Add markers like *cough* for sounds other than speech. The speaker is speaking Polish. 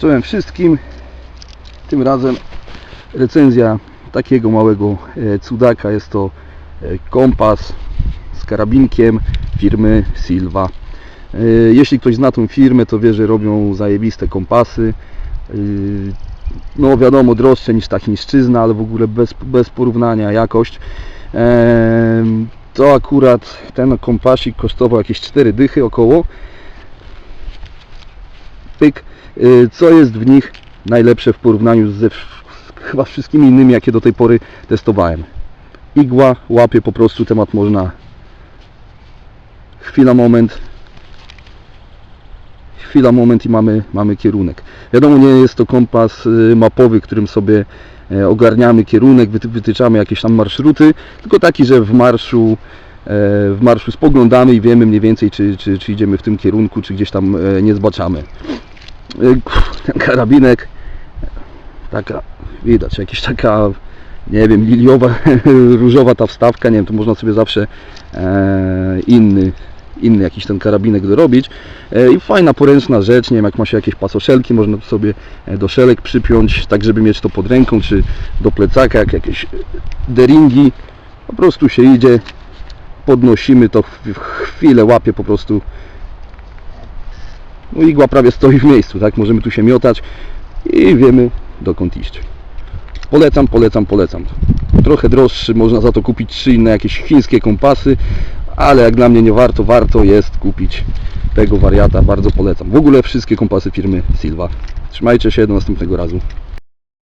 Czołem wszystkim. Tym razem recenzja takiego małego e, cudaka. Jest to e, kompas z karabinkiem firmy Silva. E, Jeśli ktoś zna tą firmę, to wie, że robią zajebiste kompasy. No wiadomo, droższe niż ta chińszczyzna, ale w ogóle bez, bez porównania jakość. To akurat ten kompasik kosztował jakieś 4 dychy około. Pyk. Y, Co jest w nich najlepsze w porównaniu ze chyba wszystkimi innymi, jakie do tej pory testowałem? Igła łapie po prostu temat można chwila, moment chwila, moment i mamy, mamy kierunek. Wiadomo, nie jest to kompas y, mapowy, którym sobie e, ogarniamy kierunek, wyty- wytyczamy jakieś tam marszruty, tylko taki, że w marszu e, w marszu spoglądamy i wiemy mniej więcej, czy, czy, czy idziemy w tym kierunku, czy gdzieś tam e, nie zbaczamy. Ten karabinek, taka, widać, jakaś taka, nie wiem, liliowa, *laughs* różowa ta wstawka, nie wiem, to można sobie zawsze e, inny, inny jakiś ten karabinek dorobić. E, I fajna, poręczna rzecz, nie wiem, jak ma się jakieś pasoszelki, można sobie e, do szelek przypiąć, tak żeby mieć to pod ręką, czy do plecaka, jak jakieś deringi. Po prostu się idzie, podnosimy to w chwilę, łapie po prostu. No igła prawie stoi w miejscu, tak? Możemy tu się miotać i wiemy dokąd iść. Polecam, polecam, polecam. Trochę droższy, można za to kupić trzy inne jakieś chińskie kompasy, ale jak dla mnie nie warto, warto jest kupić tego wariata, bardzo polecam. W ogóle wszystkie kompasy firmy Silva. Trzymajcie się, do następnego razu.